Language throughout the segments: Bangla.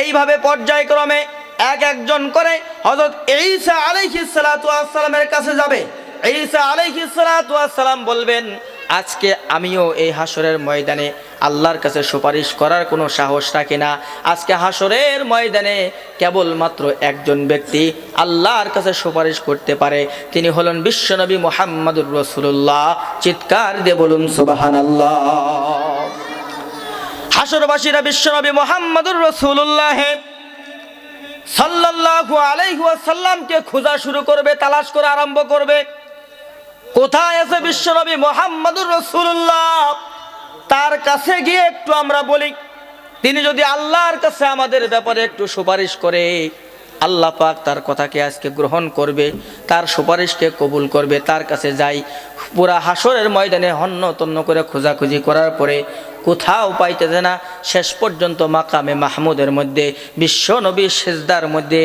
এইভাবে পর্যায়ক্রমে এক একজন করে হজরত ঈসা আলাইহিস সালাতু আসসালামের কাছে যাবে। ঈসা আলাইহিস সালাতু আসসালাম বলবেন, আজকে আমিও এই হাসরের ময়দানে আল্লাহর কাছে সুপারিশ করার কোনো সাহস রাখি না। আজকে হাসরের ময়দানে কেবলমাত্র একজন ব্যক্তি আল্লাহর কাছে সুপারিশ করতে পারে। তিনি হলেন বিশ্বনবী মোহাম্মদুর রসুল্লাহ চিৎকার দিয়ে বলুন সুবাহান আল্লাহ হাসরবাসীরা বিশ্বনবী মোহাম্মদুর রসুল্লাহ সাল্লাল্লাহু আলাইহি ওয়াসাল্লামকে খোঁজা শুরু করবে, তালাশ করে আরম্ভ করবে। কোথায় আছে বিশ্বনবী মোহাম্মদুর রসুল্লাহ তার কাছে গিয়ে একটু আমরা বলি, তিনি যদি আল্লাহর কাছে আমাদের ব্যাপারে একটু সুপারিশ করে, আল্লাহ পাক তার কথাকে আজকে গ্রহণ করবে, তার সুপারিশকে কবুল করবে, তার কাছে যাই, পুরা হাসরের ময়দানে হন্য তন্ন করে খোঁজাখুঁজি করার পরে কোথাও পাইতেছে না। শেষ পর্যন্ত মাকামে মাহমুদের মধ্যে, বিশ্ব নবী সেজদার মধ্যে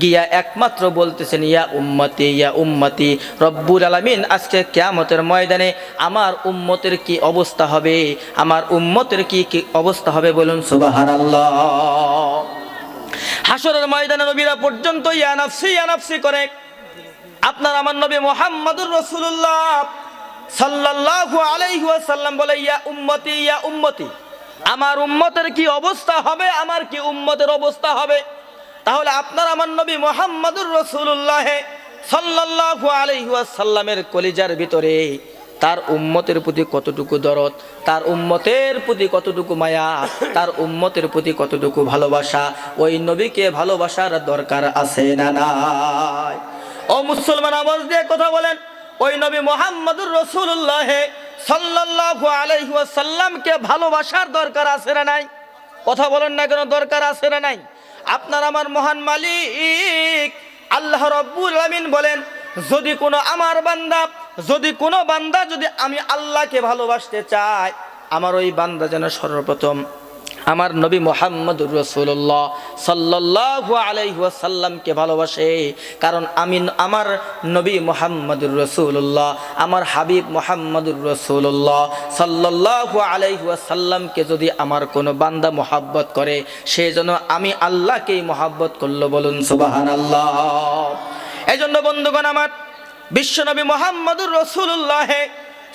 গিয়া একমাত্র বলতেছেন, ইয়া উম্মতি ইয়া উম্মতি, রব্বুল আলামিন, আজকে কেয়ামতের ময়দানে আমার উম্মতের কি অবস্থা হবে? আমার উম্মতের কি কি অবস্থা হবে বলুন? হাসরের ময়দানে নবীরা পর্যন্ত ইয়ানাফসি ইয়ানাফসি করে। আপনার আমার নবী মোহাম্মদুর রসুল্লাহ সাল্লাল্লাহু আলাইহি ওয়াসাল্লাম বলে, ইয়া উম্মতি ইয়া উম্মতি, আমার উম্মতের কি অবস্থা হবে? আমার কি উম্মতের অবস্থা হবে? তাহলে আপনার আমার নবী মোহাম্মদুর রসুল্লাহ সাল্লাল্লাহু আলাইহি ওয়াসাল্লামের কলিজার ভিতরে তার উম্মতের প্রতি কতটুকু দরদ, তার উম্মতের প্রতি কতটুকু মায়া, তার উম্মতের প্রতি কতটুকু ভালোবাসা, ওই নবীকে ভালোবাসার দরকার আছে না নাই? ও মুসলমান, আওয়াজ দিয়ে কথা বলেন। ওই নবী মোহাম্মদুর রসুল্লাহ সাল্লাল্লাহু আলাইহি ওয়াসাল্লামকে ভালোবাসার দরকার আছে না নাই? কথা বলেন না কেন, দরকার আছে না নাই? আপনার আমার মহান মালিক আল্লাহ রব্বুল বলেন, যদি কোনো আমার বান্দা, যদি কোনো বান্দা যদি আমি আল্লাহকে ভালোবাসতে চাই, আমার ওই বান্দা যেন সর্বপ্রথম আমার নবী মোহাম্মদুর রসুল্লাহ সাল্লাহ আলাইসাল্লামকে ভালোবাসে। কারণ আমি আমার নবী মোহাম্মদুর রসুল্লাহ আমার হাবিব মোহাম্মদুর রসুল্লাহ সাল্লাহ আলাইসাল্লামকে যদি আমার কোনো বান্দা মোহাব্বত করে, সে যেন আমি আল্লাহকেই মোহাব্বত করল বলুন সুবাহান আল্লাহ এই জন্য বন্ধুগণ আমার বিশ্বনবী মোহাম্মদুর রসুল্লাহ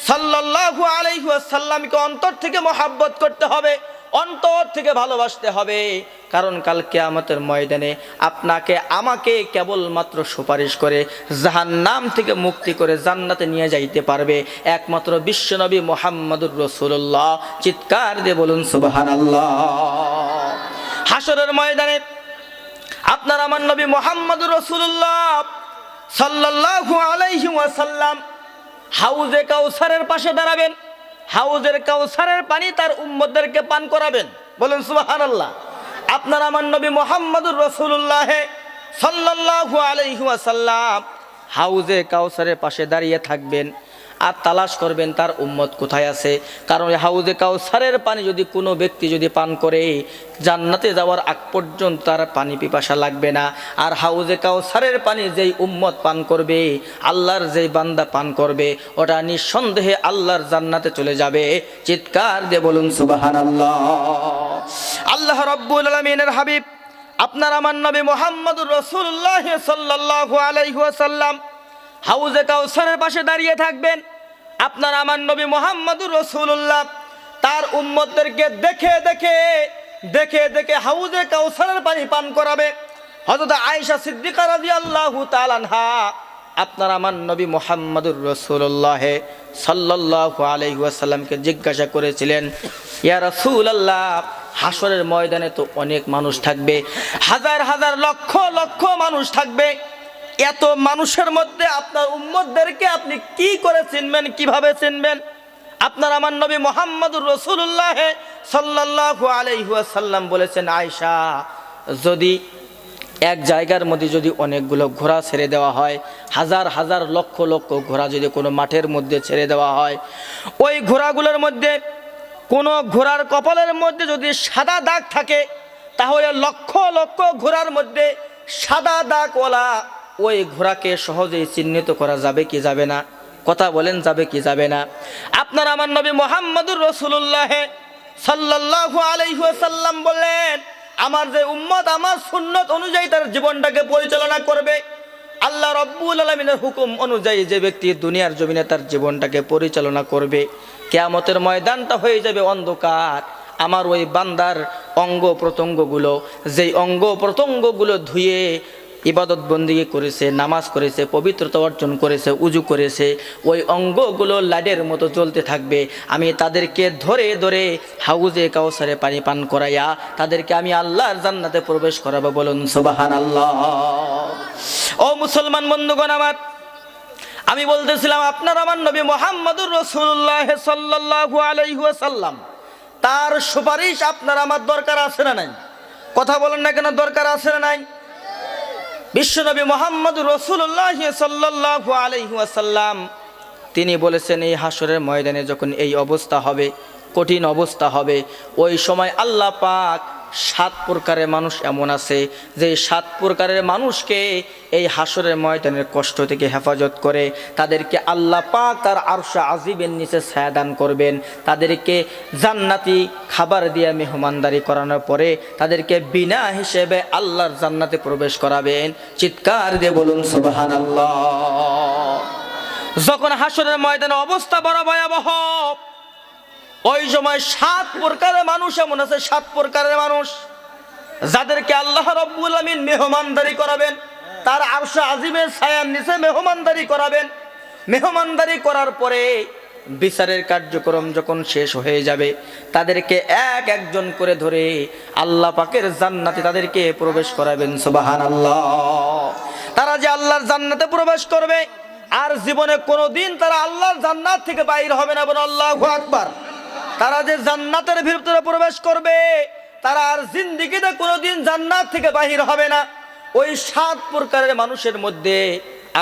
সাল্লাহু আলাইসাল্লামকে অন্তর থেকে মোহাব্বত করতে হবে। অন্তর থেকে ভালোবাসতে হবে। কারণ কাল কেয়ামতের ময়দানে আপনাকে, আমাকে কেবলমাত্র সুপারিশ করে জাহান নাম থেকে মুক্তি করে জান্নাতে নিয়ে যাইতে পারবে। একমাত্র বিশ্বনবী মোহাম্মদুর রসুল্লাহ চিৎকার দিয়ে বলুন সুবাহান আল্লাহ হাসরের ময়দানে আপনার আমার নবী মোহাম্মদুর রসুল্লাহ সাল্লাল্লাহু আলাইহি ওয়াসাল্লাম হাউজে কাউসারের পাশে দাঁড়াবেন। হাউজের কাউসারের পানি তার উম্মদেরকে পান করাবেন। বলেন, সুবহানাল্লাহ। আপনার আমার নবী মোহাম্মদুর রসুল্লাহ সাল্লাহ আলাইহি ওয়াসাল্লাম হাউজে কাউসারের পাশে দাঁড়িয়ে থাকবেন। আর তালাশ করবেন তার উম্মত কোথায় আছে? কারণ হাউজে কাউসারের পানি যদি কোনো ব্যক্তি যদি পান করে, জান্নাতে যাওয়ার আগ পর্যন্ত তার পানি পিপাসা লাগবে না। আর হাউজে কাউসারের পানি যেই উম্মত পান করবে, আল্লাহর যেই বান্দা পান করবে, ওটা নিঃসন্দেহে আল্লাহর জান্নাতে চলে যাবে। চিৎকার দিয়ে বলুন সুবাহান আল্লাহ আল্লাহ রব্বুল আলমিনের হাবিব, আপনার আমার নবী মোহাম্মদুর রসুল্লাহ সাল্লাল্লাহু আলাইহি ওয়াসাল্লাম হাউজে কাউসারের পাশে দাঁড়িয়ে থাকবেন। আপনার আমার নবী মোহাম্মদুর রসুল্লাহ তার উম্মতদেরকে দেখে দেখে দেখে দেখে হাউজে কাউসারের পানি পান করাবে। হযরত আয়েশা সিদ্দিকা রাদিয়াল্লাহু তাআলা আনহা, আপনার আমার নবী মোহাম্মদুর রসুল্লাহ সাল্লাল্লাহু আলাইহি ওয়াসাল্লামকে জিজ্ঞাসা করেছিলেন, ইয়া আল্লাহ হাসরের ময়দানে তো অনেক মানুষ থাকবে, হাজার হাজার লক্ষ লক্ষ মানুষ থাকবে। এত মানুষের মধ্যে আপনার উম্মতদেরকে আপনি কি করে চিনবেন, কীভাবে চিনবেন? আপনার আমার নবী মোহাম্মদুর রসুল্লাহ সাল্লাল্লাহু আলাইহাসাল্লাম বলেছেন আয়সা যদি এক জায়গার মধ্যে যদি অনেকগুলো ঘোড়া ছেড়ে দেওয়া হয়, হাজার হাজার লক্ষ লক্ষ ঘোড়া যদি কোনো মাঠের মধ্যে ছেড়ে দেওয়া হয়, ওই ঘোড়াগুলোর মধ্যে কোনো ঘোড়ার কপালের মধ্যে যদি সাদা দাগ থাকে, তাহলে লক্ষ লক্ষ ঘোড়ার মধ্যে সাদা দাগওয়ালা ওই ঘোড়াকে সহজেই চিহ্নিত করা যাবে কি যাবে না? কথা বলেন, যাবে কি যাবে না? আপনার আমার নবী মোহাম্মদুর রসুল্লাহ সাল্লাল্লাহু আলাইহি ওয়াসাল্লাম বললেন, আমার যে উম্মত, আমার সুন্নত অনুযায়ী তার জীবনটাকে পরিচালনা করবে। আল্লাহ রব্বুল আলমিনের হুকুম অনুযায়ী যে ব্যক্তি দুনিয়ার জমিনে তার জীবনটাকে পরিচালনা করবে, কেয়ামতের ময়দানটা হয়ে যাবে অন্ধকার। আমার ওই বান্দার অঙ্গ প্রত্যঙ্গগুলো, যেই অঙ্গ প্রত্যঙ্গগুলো ধুয়ে ইবাদত বন্দিগি করেছে, নামাজ করেছে, পবিত্রতা অর্জন করেছে, উজু করেছে, ওই অঙ্গগুলো লাডের মতো চলতে থাকবে। আমি তাদেরকে ধরে ধরে হাউজে কাউসারে পানি পান করাইয়া তাদেরকে আমি আল্লাহর জান্নাতে প্রবেশ করাবো বলুন সুবাহান আল্লাহ ও মুসলমান বন্ধুগণ আমার, আমি বলতেছিলাম, আপনার আমার নবী মোহাম্মদুর রসুল্লাহ সাল্লাহু আলাইহাসাল্লাম তার সুপারিশ আপনার আমার দরকার আছে না নাই? কথা বলেন না কেন, দরকার আছে না নাই? বিশ্বনবী মোহাম্মদ রসুল্লাহ সাল্লাহ আলহিহাসাল্লাম তিনি বলেছেন, এই হাসরের ময়দানে যখন এই অবস্থা হবে, কঠিন অবস্থা হবে, ওই সময় আল্লাহ পাক সাত প্রকারের মানুষ এমন আছে যে সাত প্রকারের মানুষকে এই হাসরের ময়দানের কষ্ট থেকে হেফাজত করে তাদেরকে আল্লাহ পাক তার আরশা আজিবের নিচে ছায়াদান করবেন। তাদেরকে জান্নাতি খাবার দিয়ে মেহমানদারি করানোর পরে তাদেরকে বিনা হিসেবে আল্লাহর জান্নাতে প্রবেশ করাবেন। চিৎকার দিয়ে বলুন সুবাহান যখন হাসরের ময়দানে অবস্থা বড় ভয়াবহ ওই সময় সাত প্রকারের মানুষ এমন আছে, সাত প্রকারের মানুষ। যাদেরকে আল্লাহ রব্বুল আমিন মেহমানদারি করাবেন, তার আরশা আজিমের ছায়ার নিচে মেহমানদারি করাবেন। মেহমানদারি করার পরে বিচারের কার্যক্রম যখন শেষ হয়ে যাবে, তাদেরকে এক একজন করে ধরে আল্লাহ পাকের জান্নাতে তাদেরকে প্রবেশ করাবেন সুবাহান আল্লাহ তারা যে আল্লাহর জান্নাতে প্রবেশ করবে, আর জীবনে কোনোদিন তারা আল্লাহর জান্নাত থেকে বাইর হবে না বলে আল্লাহ আকবার। তারা যে জান্নাতের ভিতরে প্রবেশ করবে, তারা আর জিন্দিগিতে কোনোদিন জান্নাত থেকে বাহির হবে না। ওই সাত প্রকারের মানুষের মধ্যে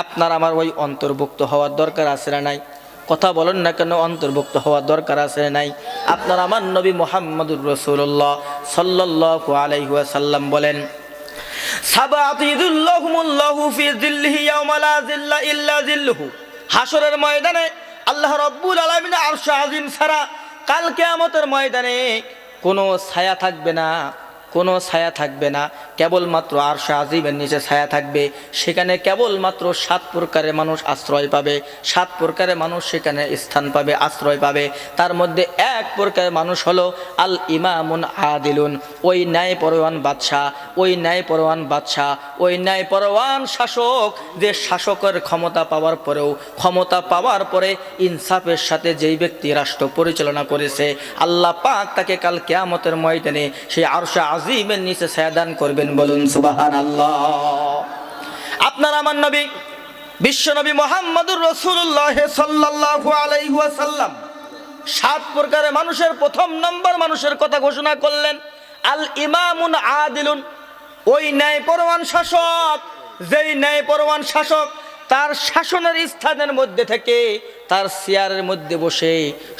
আপনার আমার ওই অন্তর্ভুক্ত হওয়ার দরকার আছে না নাই? কথা বলেন না কেন, অন্তর্ভুক্ত হওয়ার দরকার আছে নাই? আপনার আমার নবী মোহাম্মদুর রসুল্লাহ সাল্লাহ আলাইহাল্লাম বলেন হাসরের ময়দানে আল্লাহ রব্বুল আলমিন আরশ আজিম ছাড়া কাল কেয়ামতের ময়দানে কোনো ছায়া থাকবে না, কোনো ছায়া থাকবে না। কেবলমাত্র আর আজিমের নিচে ছায়া থাকবে। সেখানে কেবলমাত্র সাত প্রকারের মানুষ আশ্রয় পাবে। সাত প্রকারের মানুষ সেখানে স্থান পাবে, আশ্রয় পাবে। তার মধ্যে এক প্রকারের মানুষ হলো আল ইমামুন আদিলুন, ওই ন্যায় পরোয়ান বাদশাহ, ওই ন্যায় পরোয়ান বাদশাহ ওই ন্যায় পরোয়ান শাসক যে শাসকের ক্ষমতা পাওয়ার পরেও, ক্ষমতা পাওয়ার পরে ইনসাফের সাথে যেই ব্যক্তি রাষ্ট্র পরিচালনা করেছে, আল্লাহ পাক তাকে কাল কেয়ামতের ময়দানে সেই আরশা আজিমের নিচে ছায়াদান করবেন বলুন সুবাহান আল্লাহ আপনার আমার নবী, বিশ্ব নবী মোহাম্মদুর রসুল্লাহ সাল্লাহ আলাইহাসাল্লাম সাত প্রকারের মানুষের, প্রথম নম্বর মানুষের কথা ঘোষণা করলেন আল ইমামুন আদিলুন। ওই ন্যায় পরওয়ান শাসক, যেই ন্যায় পরওয়ান শাসক তার শাসনের স্থানের মধ্যে থেকে তার চেয়ারের মধ্যে বসে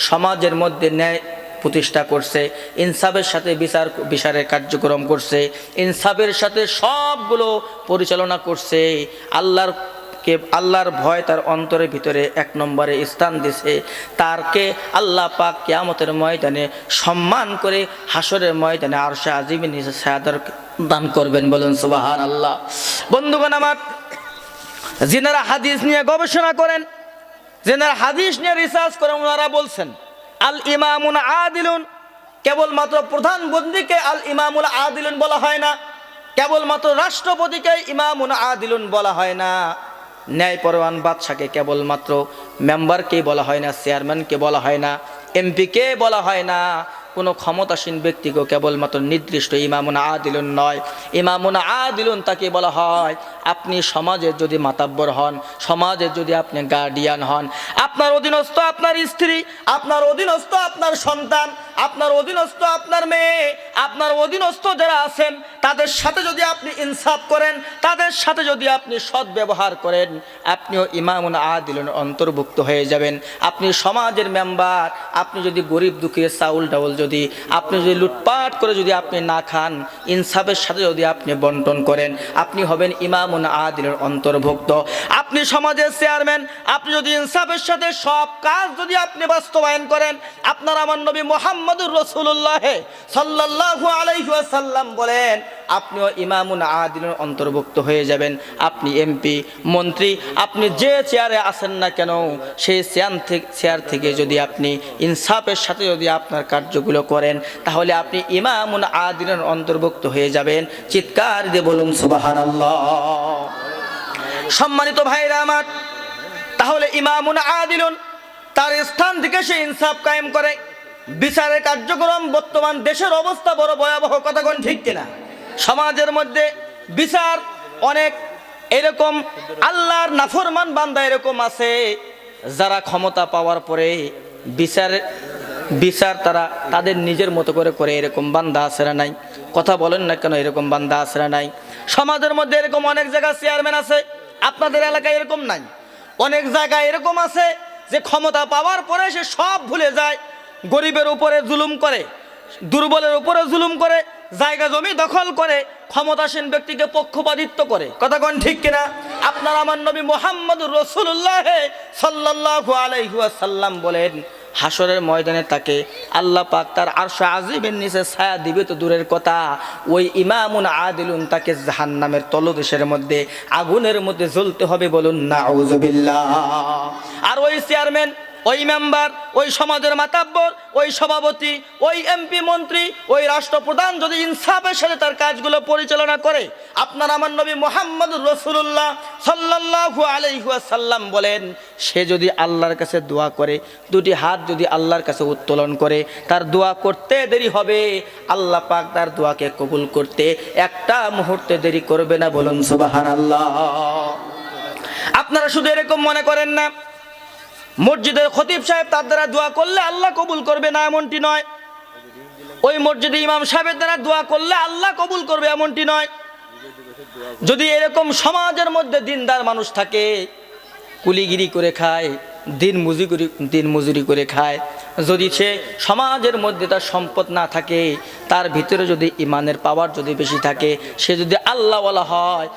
সমাজের মধ্যে ন্যায় প্রতিষ্ঠা করছে, ইনসাফের সাথে বিচার, বিচারের কার্যক্রম করছে, ইনসাফের সাথে সবগুলো পরিচালনা করছে। আল্লাহর কে, আল্লাহর ভয় তার অন্তরের ভিতরে এক নম্বরে স্থান দিছে। তারকে আল্লাহ পাক কেয়ামতের ময়দানে সম্মান করে হাসরের ময়দানে আর সে আজিবি নিজে দান করবেন বলুন সুবাহান আল্লাহ বন্ধুগণ আমার, যিনারা হাদিস নিয়ে গবেষণা করেন, যেনারা হাদিস নিয়ে রিসার্চ করেন, ওনারা বলছেন, আল ইমামুন আদিলুন, কেবলমাত্র প্রধান বন্দীকে আল ইমামুল আদিলুন বলা হয় না, কেবলমাত্র রাষ্ট্রপতিকে ইমামুন আদিলুন বলা হয় না। ন্যায় পরওয়ান বাদশাকে কেবলমাত্র মেম্বারকে বলা হয় না চেয়ারম্যানকে বলা হয় না এমপিকে বলা হয় না। কোনো ক্ষমতাসীন ব্যক্তিকেও কেবলমাত্র নির্দিষ্ট ইমামুন আদিলুন নয়। ইমামুন আদিলুন তাকে বলা হয়, আপনি সমাজের যদি মাতাব্বর হন, সমাজের যদি আপনি গার্ডিয়ান হন, আপনার অধীনস্থ আপনার স্ত্রী, আপনার অধীনস্থ আপনার সন্তান, আপনার অধীনস্থ আপনার মেয়ে, আপনার অধীনস্থ যারা আছেন, তাদের সাথে যদি আপনি ইনসাফ করেন, তাদের সাথে যদি আপনি সৎ ব্যবহার করেন, আপনিও ইমামুন আদিলুন অন্তর্ভুক্ত হয়ে যাবেন। আপনি সমাজের মেম্বার, আপনি যদি গরিব দুঃখে চাউল ডাউল যদি আপনি যদি লুটপাট করে যদি আপনি না খান, ইনসাফের সাথে যদি আপনি বন্টন করেন, আপনি হবেন ইমামুন আদিলের অন্তর্ভুক্ত। আপনি সমাজের চেয়ারম্যান, আপনি যদি ইনসাফের সাথে সব কাজ যদি আপনি বাস্তবায়ন করেন, আপনার আমার নবী মোহাম্মদ মোহাম্মদুর রসুল্লাহ সাল্লাহ আলাইহি বলেন আপনিও ইমামুন আদিলের অন্তর্ভুক্ত হয়ে যাবেন। আপনি এমপি, মন্ত্রী, আপনি যে চেয়ারে আসেন না কেন, সেই চেয়ার থেকে চেয়ার থেকে যদি আপনি ইনসাফের সাথে যদি আপনার কার্যগুলো করেন, তাহলে আপনি ইমামুন আদিলের অন্তর্ভুক্ত হয়ে যাবেন। চিৎকার দিয়ে বলুন, সুবহানাল্লাহ। সম্মানিত ভাইরা আমার, তাহলে ইমামুন আদিলুন তার স্থান থেকে সে ইনসাফ কায়েম করে। বিচারের কার্যক্রম বর্তমান দেশের অবস্থা বড় ভয়াবহ, কথা কোন ঠিক কিনা? সমাজের মধ্যে বিচার অনেক এরকম, আল্লাহর নাফরমান বান্দা এরকম আছে, যারা ক্ষমতা পাওয়ার পরে বিচার বিচার তারা তাদের নিজের মতো করে করে এরকম বান্দা আসেরা নাই? কথা বলেন না কেন এরকম বান্দা আসেরা নাই? সমাজের মধ্যে এরকম অনেক জায়গায় চেয়ারম্যান আছে, আপনাদের এলাকায় এরকম নাই? অনেক জায়গায় এরকম আছে যে ক্ষমতা পাওয়ার পরে সে সব ভুলে যায়, গরিবের উপরে জুলুম করে, দুর্বলের উপরে জুলুম করে জায়গা জমি দখল করে, ক্ষমতাসীন ব্যক্তিকে পক্ষপাতিত্ব করে। কথা কোন ঠিক কিনা? আপনার আমার নবী মোহাম্মদ রসুল্লাহ সাল্লাল্লাহু আলাইহি ওয়াসাল্লাম বলেন হাসরের ময়দানে তাকে আল্লাহ পাক তার আরশে আজিমের নিচে ছায়া দিবে তো দূরের কথা। ওই ইমামুন আদিলুন তাকে জাহান্নামের তলদেশের মধ্যে, আগুনের মধ্যে জ্বলতে হবে বলুন না আর ওই চেয়ারম্যান ওই মেম্বার, ওই সমাজের মাতাব্বর, ওই সভাপতি, ওই এমপি মন্ত্রী, ওই রাষ্ট্রপ্রধান যদি ইনসাফের সাথে তার কাজগুলো পরিচালনা করে, আপনার আমার নবী মোহাম্মদ রসুল্লাহ সাল্লাল্লাহু আলাইহাসাল্লাম বলেন, সে যদি আল্লাহর কাছে দোয়া করে, দুটি হাত যদি আল্লাহর কাছে উত্তোলন করে, তার দোয়া করতে দেরি হবে, আল্লাহ পাক তার দোয়াকে কবুল করতে একটা মুহূর্তে দেরি করবে না বলুন সুবহানাল্লাহ। আপনারা শুধু এরকম মনে করেন না মসজিদের খতিব সাহেব তার দ্বারা দোয়া করলে আল্লাহ কবুল করবে না এমনটি নয়। ওই মসজিদে ইমাম সাহেবের দ্বারা দোয়া করলে আল্লাহ কবুল করবে এমনটি নয়। যদি এরকম সমাজের মধ্যে দিনদার মানুষ থাকে, কুলিগিরি করে খায়, দিন মজুরি দিন মজুরি করে খায়, যদি সে সমাজের মধ্যে তার সম্পদ না থাকে, তার ভিতরে যদি ইমানের পাওয়ার যদি বেশি থাকে, সে যদি আল্লাহওয়ালা হয়